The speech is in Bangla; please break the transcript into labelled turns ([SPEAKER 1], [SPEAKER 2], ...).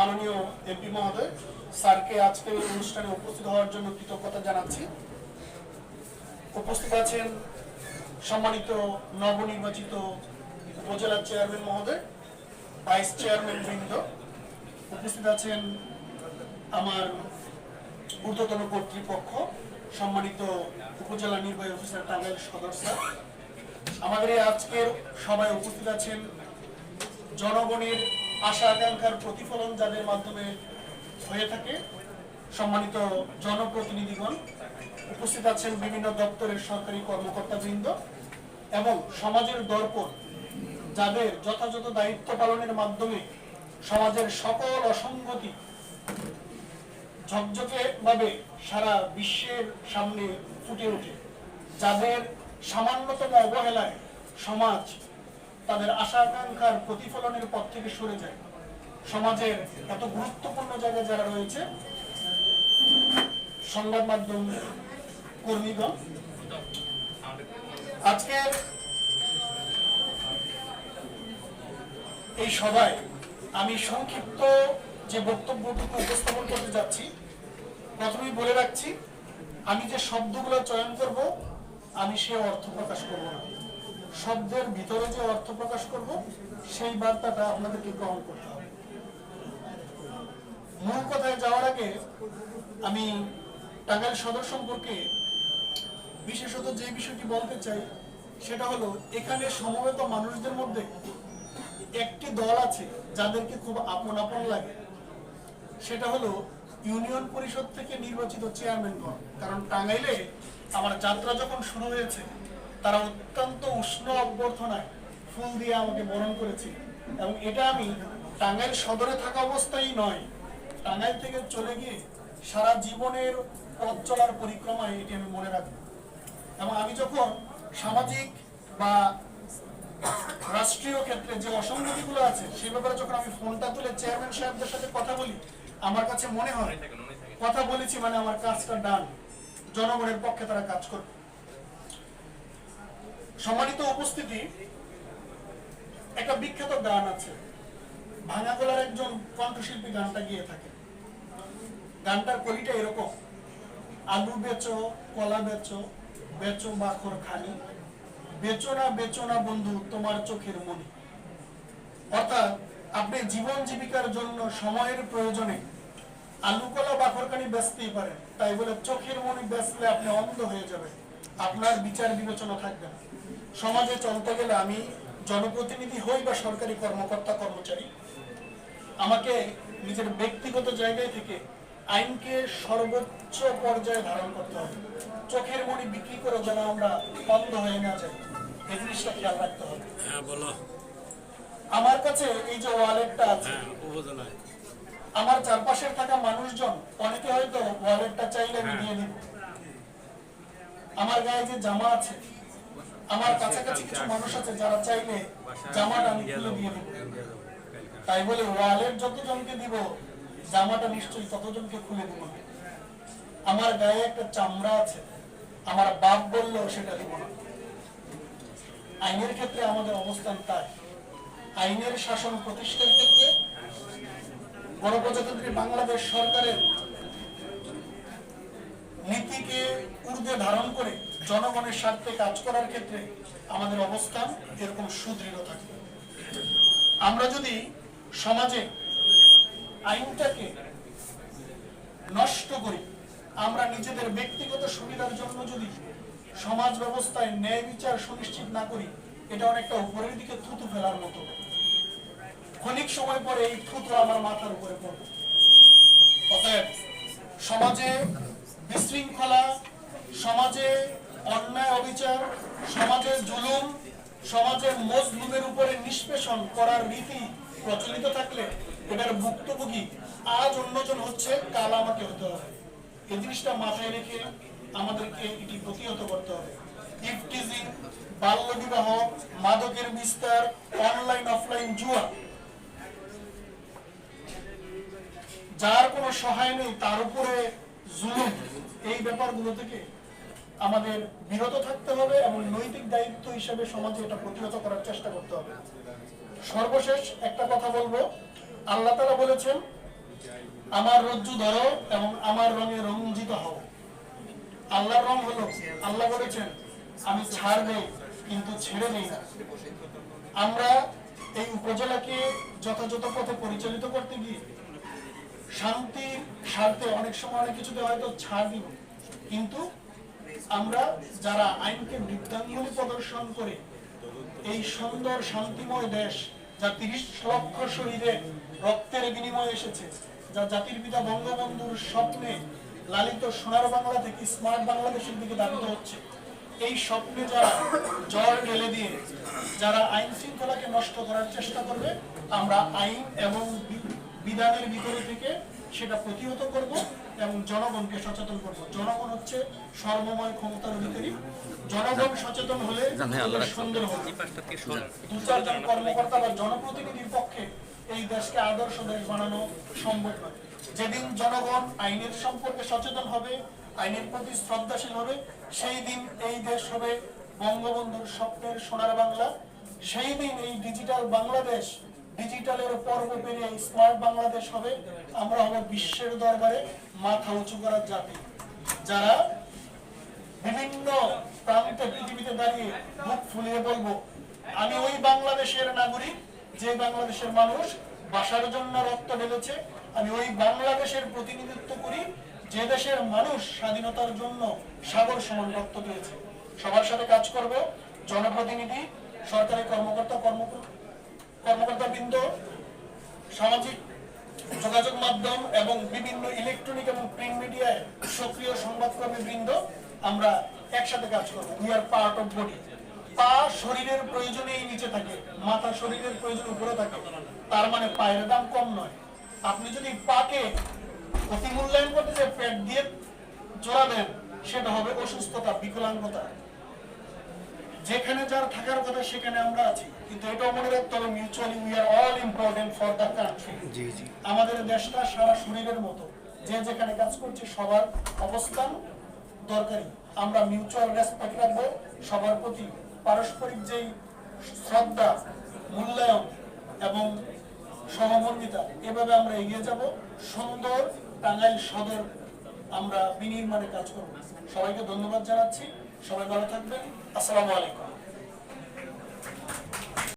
[SPEAKER 1] মাননীয় এমপি মহোদয়, স্যারকে আজকে অনুষ্ঠানে উপস্থিত হওয়ার জন্য কৃতজ্ঞতা জানাচ্ছি। উপস্থিত আছেন সম্মানিত নবনির্বাচিত উপজেলা চেয়ারম্যান মহোদয়, ভাইস চেয়ারম্যান বৃন্দ। উপস্থিত আছেন আমার ঊর্ধ্বতন কর্তৃপক্ষ, সম্মানিত উপজেলা নির্বাহী অফিসার টাঙ্গাইল সদর স্যার। আমাদের আজকের সবাই উপস্থিত আছেন জনগণের আশা আকাঙ্ক্ষার প্রতিফলন যাদের মাধ্যমে হয়ে থাকে, সম্মানিত জনপ্রতিনিধিগণ, উপস্থিত আছেন বিভিন্ন দপ্তরের সরকারি কর্মকর্তাবৃন্দ এবং সমাজের দর্পণ, যাদের যথাযথ দায়িত্ব পালনের মাধ্যমে সমাজের সকল অসঙ্গতি ঝকঝকে ভাবে সারা বিশ্বের সামনে ফুটে ওঠে, যাদের সামান্যতম অবহেলায় সমাজ তাদের আশা আকাঙ্ক্ষার প্রতিফলনের পথ থেকে সরে যায়। সমাজের এত গুরুত্বপূর্ণ জায়গায় যারা রয়েছে, সংবাদ মাধ্যম কর্মীগণ, আজকের এই সভায় আমি সংক্ষিপ্ত যে বক্তব্যটুকু উপস্থাপন করতে যাচ্ছি, প্রথমেই বলে রাখছি, আমি যে শব্দগুলো চয়ন করব, আমি সে অর্থ প্রকাশ করব না। শব্দের ভিতরে যে অর্থ প্রকাশ করব, সেই বার্তাটা আপনাদেরকে গ্রহণ করতে হবে। মূল কথায় যাওয়ার আগে আমি টাঙ্গাইল সদর সম্পর্কে বিশেষত যে বিষয়টি বলতে চাই, সেটা হলো এখানে সমবেত মানুষদের মধ্যে একটি দল আছে যাদেরকে খুব আপন আপন লাগে। সেটা হলো ইউনিয়ন পরিষদ থেকে নির্বাচিত চেয়ারম্যানগণ। কারণ টাঙ্গাইলে আমার যাত্রা যখন শুরু হয়েছে তারা অত্যন্ত উষ্ণ অভ্যর্থনায় ফুল দিয়ে আমাকে বরণ করেছে এবং এটা আমি টাঙ্গাইল সদরে থাকা অবস্থায় নয়, টাঙ্গাইল থেকে চলে গিয়ে সারা জীবনের পথ চলার পরিক্রমায় এটি আমি মনে রাখব। এবং আমি যখন সামাজিক বা রাষ্ট্রীয় ক্ষেত্রে যে অসঙ্গতিগুলো আছে, সে ব্যাপারে যখন আমি ফোনটা তুলে চেয়ারম্যান সাহেবদের সাথে কথা বলি, আমার কাছে মনে হয়, কথা বলেছি মানে আমার কাজটা ডান, জনগণের পক্ষে তারা কাজ করবে। সম্মানিত উপস্থিতি, একটা বিখ্যাত গান আছে। ভাঙাগোলার একজন কণ্ঠশিল্পী গানটা গিয়ে থাকে। গানটার কলিটা এরকম। আলু বেচো, কলা বেচো বেচো মাখর খানি। বেচো না বেচো না বন্ধু, তোমার চোখের মনি। অর্থাৎ আপনি জীবন জীবিকার জন্য সময়ের প্রয়োজনে আলু, কলা বাখরখানি বেচতেই পারেন। তাই বলে চোখের মনি বেচলে আপনি অন্ধ হয়ে যাবেন। আপনার বিচার বিবেচনা থাকবে না। সমাজে চলতে গেলে আমি জনপ্রতিনিধি হই বা সরকারি কর্মকর্তা কর্মচারী। আমাকে নিজের ব্যক্তিগত জায়গায় থেকে আইনকে সর্বোচ্চ পর্যায়ে ধারণ করতে হবে। চোখের মনি বিক্রি করে যেন আমরা অন্ধ হয়ে না যাই এই জিনিসটা খেয়াল রাখতে হবে।
[SPEAKER 2] হ্যাঁ
[SPEAKER 1] আমার কাছে এই যে ওয়ালেটটা আছে
[SPEAKER 2] হ্যাঁ
[SPEAKER 1] আমার চারপাশে থাকা মানুষজন অনেকে হয়তো ওয়ালেটটা চাইলে আমি দিয়ে দিব আমার গায়ে যে জামা আছে, আমার কাছাকাছি কিছু মানুষ আছে যারা চাইলে জামাটা আমি খুলে দিয়ে দিব। তাই বলে ওয়ালেট যতজনকে দিব, জামাটা নিশ্চয়ই ততজনকে খুলে দিব। আমার গায়ে একটা চামড়া আছে, আমার বাপ বললেও সেটা দিব না। আইনের ক্ষেত্রে আমাদের অবস্থান তাই। আইনের শাসন প্রতিষ্ঠার ক্ষেত্রে গণপ্রজাতন্ত্রী বাংলাদেশ সরকারের নীতিকে ঊর্ধ্বে ধারণ করে জনগণের স্বার্থে কাজ করার ক্ষেত্রে আমাদের অবস্থান এরকম সুদৃঢ় থাকবে আমরা যদি সমাজে আইনটাকে নষ্ট করি, আমরা নিজেদের ব্যক্তিগত সুবিধার জন্য যদি সমাজ ব্যবস্থায় ন্যায় বিচার সুনিশ্চিত না করি, এটা অনেকটা উপরের দিকে থুতু ফেলার মতো। ক্ষণিক সময় পরে এই থুতু আমার মাথার উপরে পড়বে। অতএব সমাজে বিশৃঙ্খলা, সমাজে অন্যায় অবিচার, সমাজের জুলুম, সমাজের মজলুমের উপরে নিষ্পেষণ করার রীতি প্রচলিত থাকলে এটার ভুক্তভোগী আজ অন্যজন হচ্ছে, কাল আমাকে হতে হবে। এই জিনিসটা মাথায় রেখে আমাদেরকে এটি প্রতিহত করতে হবে। ইফটিজিং বাল্য বিবাহ, মাদকের বিস্তার অনলাইন অফলাইন জুয়া। যার কোনো সহায় নেই, তার উপরে জুলুম। এই ব্যাপারগুলো থেকে আমাদের বিরত থাকতে হবে এবং নৈতিক দায়িত্ব হিসেবে সমাজে এটা করার চেষ্টা করতে হবে? সর্বশেষ একটা কথা বলব। আল্লাহ তালা বলেছেন, আমার রজ্জু ধরো এবং আমার রঙে রঞ্জিত হও। আল্লাহর রং হলো, আল্লাহ বলেছেন, আমি ছাড় নেই কিন্তু ছেড়ে নেই না। আমরা এই উপজেলাকে যথাযথ পথে পরিচালিত করতে গিয়ে শান্তির স্বার্থে অনেক সময় অনেক কিছুতে হয়তো ছাড় দিব। কিন্তু আমরা যারা আইনকে বৃদ্ধাঙ্গুলি প্রদর্শন করে, এই সুন্দর শান্তিময় দেশ যা তিরিশ লক্ষ শহীদের রক্তের বিনিময়ে এসেছে, যা জাতির পিতা বঙ্গবন্ধুর স্বপ্নে লালিত সোনার বাংলা থেকে স্মার্ট বাংলাদেশের দিকে ধাবিত হচ্ছে। এই স্বপ্নে যারা জল ঢেলে দিয়ে, যারা আইন শৃঙ্খলাকে নষ্ট করার চেষ্টা করবে, আমরা আইন এবং বিধানের ভিতরে থেকে সেটা প্রতিহত করব এবং জনগণকে সচেতন করব। জনগণ হচ্ছে সর্বময় ক্ষমতার অধিকারী। জনগণ সচেতন হলে সুন্দর হবে। দু চারজন কর্মকর্তা বা জনপ্রতিনিধির পক্ষে এই দেশকে আদর্শ দেশ বানানো সম্ভব নয়। যেদিন জনগণ আইনের সম্পর্কে সচেতন হবে আইনের প্রতি শ্রদ্ধাশীল হবে সেই দিন এই দেশ হবে বঙ্গবন্ধুর স্বপ্নের সোনার বাংলা। সেই দিন এই ডিজিটাল বাংলাদেশ ডিজিটালের পর্ব পেরিয়ে স্মার্ট বাংলাদেশ হবে, আমরা হব বিশ্বের দরবারে মাথা উঁচু করার জাতি। যারা বিভিন্ন প্রান্তে পৃথিবীতে দাঁড়িয়ে মুখ ফুলিয়ে বলব, আমি ওই বাংলাদেশের নাগরিক, যে বাংলাদেশের মানুষ বাসার জন্য রক্ত ঢেলেছে, আমি ওই বাংলাদেশের প্রতিনিধিত্ব করি, যে দেশের মানুষ স্বাধীনতার জন্য সাগর সমান রক্ত দিয়েছে সবার সাথে কাজ করব, জনপ্রতিনিধি, সরকারি কর্মকর্তা কর্মকর্তা। বৃন্দ সামাজিক যোগাযোগ মাধ্যম এবং বিভিন্ন ইলেকট্রনিক এবং প্রিন্ট মিডিয়ায় সক্রিয় সংবাদকর্মী বৃন্দ, আমরা একসাথে কাজ করব। We are part of body পা শরীরের প্রয়োজনেই নিচে থাকে, মাথা শরীরের প্রয়োজন উপরে থাকে। তার মানে পায়ের দাম কম নয়। আপনি যদি পাকে অতি মূল্যায়ন করতে যে পেট দিয়ে জোড়া দেন, সেটা হবে অসুস্থতা, বিকলাঙ্গতা। যেখানে যার থাকার কথা সেখানে আমরা আছি। কিন্তু এটাও মনে রাখতে হবে mutually we are all important for the country জি জি। আমাদের দেশটা সারা শরীরের মতো। যে যেখানে কাজ করছে সবার অবস্থান দরকারি। আমরা মিউচুয়াল রেসপেক্ট রাখব সবার প্রতি পারস্পরিক যেই শ্রদ্ধা মূল্যায়ন এবং সহমর্মিতা এভাবে আমরা এগিয়ে যাব। সুন্দর টাঙ্গাইল সদর আমরা বিনির্মাণে কাজ করব। সবাইকে ধন্যবাদ জানাচ্ছি। সবাই ভালো থাকবেন। আসসালামু আলাইকুম।